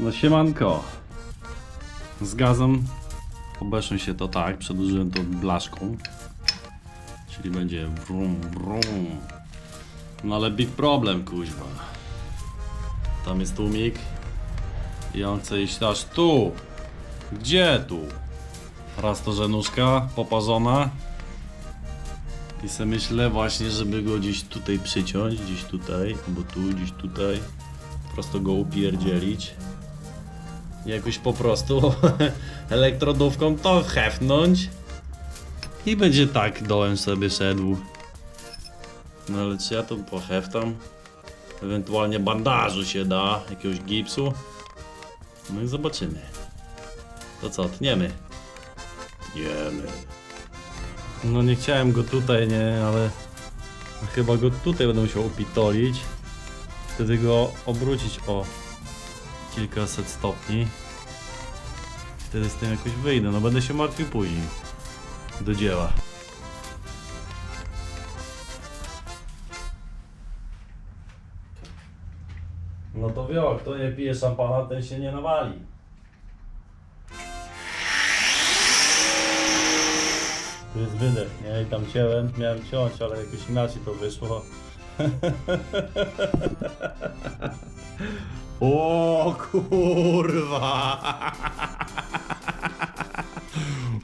No siemanko. Z gazem obeszło się to tak, przedłużyłem to blaszką. Czyli będzie wrum wrum. No ale big problem kuźwa. Tam jest tłumik. I on chce iść aż tu. Gdzie tu? Raz to żenuszka poparzona. I sobie myślę właśnie, żeby go gdzieś tutaj przyciąć, gdzieś tutaj, albo tu, gdzieś tutaj. Prosto go upierdzielić. Jakoś po prostu elektrodówką to hefnąć. I będzie tak dołem sobie szedł. No ale czy ja to poheftam? Ewentualnie bandażu się da, jakiegoś gipsu. No i zobaczymy. To co, tniemy? Tniemy. No nie chciałem go tutaj, nie, ale chyba go tutaj będę musiał upitolić. Wtedy go obrócić o kilkaset stopni. Wtedy z tym jakoś wyjdę, no będę się martwił później. Do dzieła. No to wio, kto nie pije szampana, ten się nie nawali. Tu jest wydech, nie? I tam cięłem, miałem ciąć, ale jakoś inaczej to wyszło. O kurwa!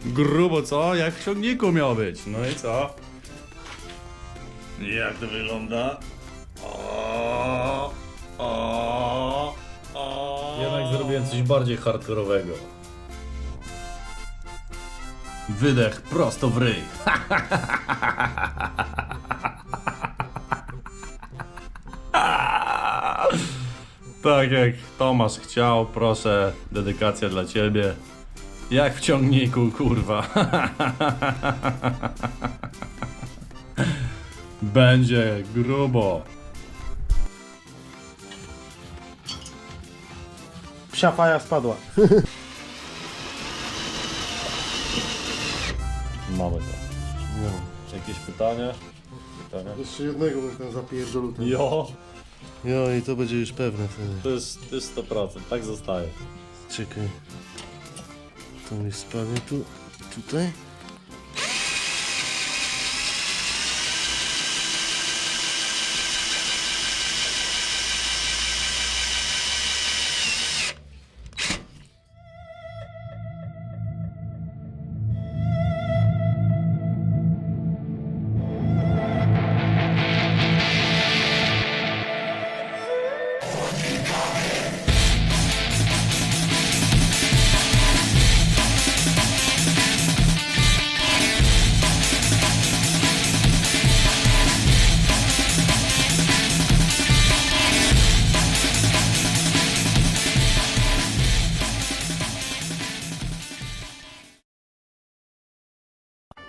Grubo co? Jak w ciągniku miał być. No i co? Jak to wygląda? O, o, o. Jednak zrobiłem coś bardziej hardkorowego. Wydech prosto w ryj. Tak jak Tomasz chciał, proszę, dedykacja dla ciebie. Jak w ciągniku, kurwa. Będzie grubo. Psia faja spadła. Mamy to. Jakieś pytania? Pytania? Jeszcze jednego bym ten zapierdolił. Ten. Jo, Jo, i to będzie już pewne wtedy. to jest, to jest 100%, tak zostaje. Czekaj. To mi spadnie tu, tutaj.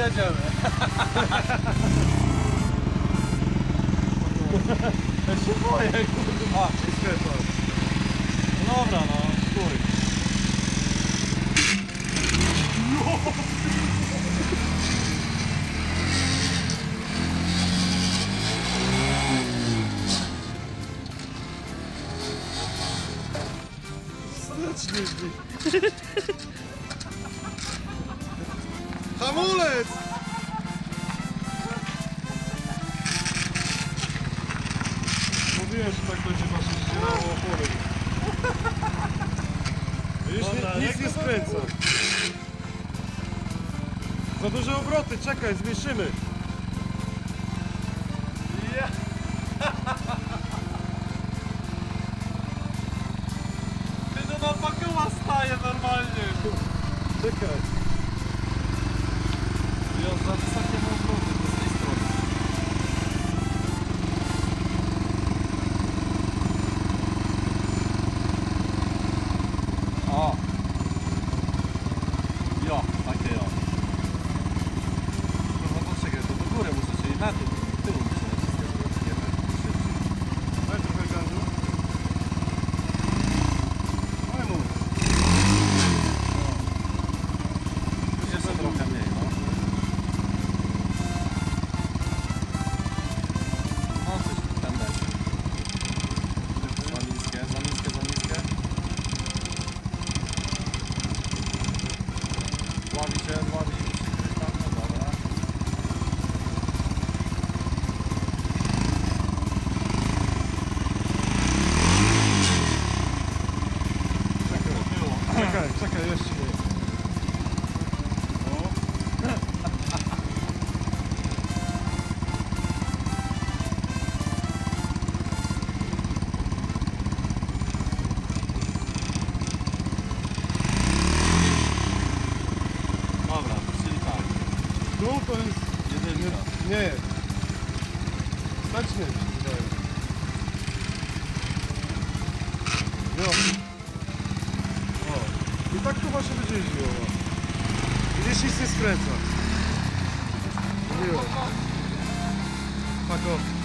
jedziemy. Ja się boję, kurwa. No Dobra, no, chuj. Hamulec! Mówiłem, że tak będzie wasze ścierało opory. Już nie, nic nie skręca. Za duże obroty, czekaj, zmniejszymy. Ty to na pakoła staje normalnie. Czekaj. за 50 метров. Tu to jest... Jedynka. Nie. Znacznie mi się wydaje. No. O. I tak to właśnie będzie jeździło. Widzisz, nic nie skręca. Mówiłem. Tak o.